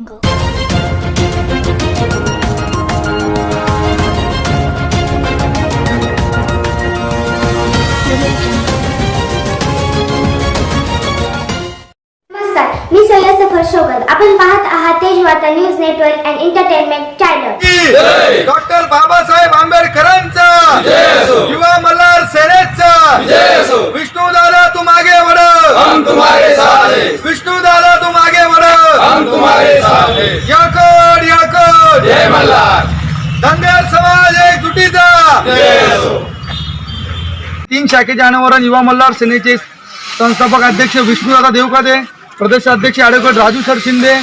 नमस्कार मी सय्यद सफर शोगत आपण पाहत आहात Tej Varta news network and entertainment channel तुम्हारे साथ हैं। याकड याकड जय मल्हार। धनगर समाज एक जुटीचा जय असो तीन शाखेचे अनावरण युवा मल्हार सेनेचे संस्थापक अध्यक्ष विष्णुदादा देवकाते प्रदेश अध्यक्ष ॲडव्होकेट राजू सर शिंदे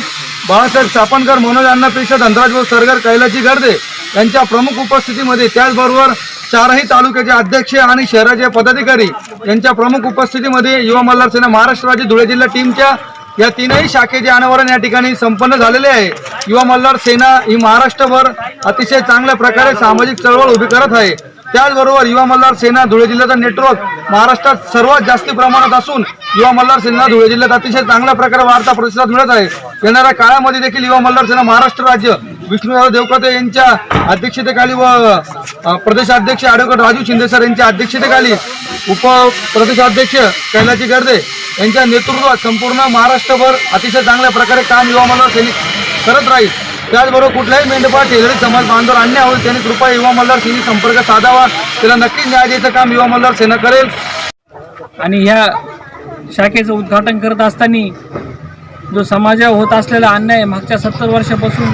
बाळासाहेब सापणकर मनोज अण्णा पेशा धनराजभाऊ सरगर कैलाची गर्दे यांच्या प्रमुख उपस्थितीमध्ये त्याचबरोबर चारही तालुक्याचे अध्यक्ष आणि शहराचे पदाधिकारी यांच्या प्रमुख उपस्थितीमध्ये युवा मल्हार सेना महाराष्ट्र राज्य धुळे जिल्हा टीमच्या या तीनही शाखेचे अनावरण या ठिकाणी संपन्न झालेले आहे. युवा मल्हार सेना ही महाराष्ट्रभर अतिशय चांगल्या प्रकारे सामाजिक चळवळ उभी करत आहे. त्याचबरोबर युवा मल्हार सेना धुळे जिल्ह्याचा नेटवर्क महाराष्ट्रात सर्वात जास्त प्रमाणात असून युवा मल्हार सेना धुळे जिल्ह्यात अतिशय चांगल्या प्रकारे वार्ता प्रतिसाद मिळत आहे. येणाऱ्या काळामध्ये देखील युवा मल्हार सेना महाराष्ट्र राज्य विष्णुराव देवकते यांच्या अध्यक्षतेखाली व प्रदेशाध्यक्ष ॲडव्होकेट राजू शिंदे सर यांच्या अध्यक्षतेखाली उप प्रदेशाध्यक्ष कैलाची गर्दे यांच्या नेतृत्वात संपूर्ण महाराष्ट्रभर अतिशय चांगल्या प्रकारे काम युवा मल्हार सैनिक करत राहील. त्याचबरोबर कुठल्याही मेंढपाळ शेजारी समाज बांधव आणणे होईल त्यांनी कृपया युवा मल्हार सेनेशी संपर्क साधावा. त्याला नक्कीच न्याय द्यायचं काम युवा मल्हार सेना करेल. आणि ह्या शाखेचं उद्घाटन करत असताना जो समाजावर होत असलेला अन्याय मागच्या सत्तर वर्षापासून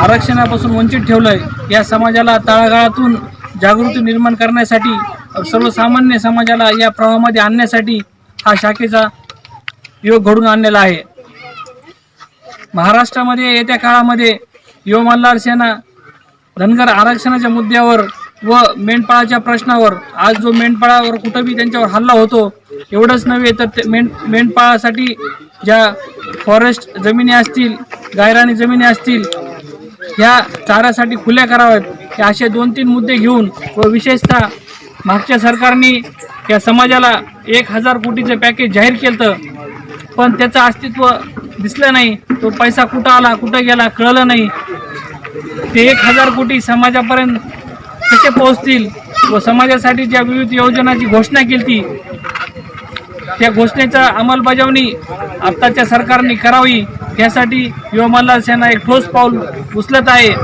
आरक्षणापासून वंचित ठेवलं आहे या समाजाला तळागाळातून जागृती निर्माण करण्यासाठी सर्वसामान्य समाजाला या प्रवाहामध्ये आणण्यासाठी हा शाखेचा योग घडून आणलेला आहे. महाराष्ट्रामध्ये येत्या काळामध्ये युवा मल्हार सेना धनगर आरक्षणाच्या मुद्द्यावर व मेंढपाळाच्या प्रश्नावर आज जो मेंढपाळावर कुठंबी त्यांच्यावर हल्ला होतो एवढंच नव्हे तर ते मेंढ मेंढपाळासाठी ज्या फॉरेस्ट जमिनी असतील गायरानी जमिनी असतील ह्या चाऱ्यासाठी खुल्या कराव्यात. हे असे दोन तीन मुद्दे घेऊन व विशेषतः मागच्या सरकारने या समाजाला एक हजार कोटीचं पॅकेज जाहीर केलं पण त्याचं अस्तित्व दिसलं नाही. तो पैसा कुठं आला कुठं गेला कळलं नाही. ते एक हजार कोटी समाजापर्यंत कसे पोहोचतील व समाजासाठी ज्या विविध योजनाची घोषणा केली ती त्या घोषणेचा अंमलबजावणी आत्ताच्या सरकारने करावी. त्यासाठी युवा मल्हार सेना एक ठोस पाऊल उचलत आहे.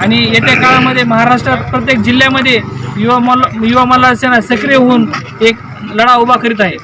आणि येत्या काळामध्ये महाराष्ट्रात प्रत्येक जिल्ह्यामध्ये युवा मल्ल युवा मल्हार सेना सक्रिय होऊन एक लढा उभा करीत आहे.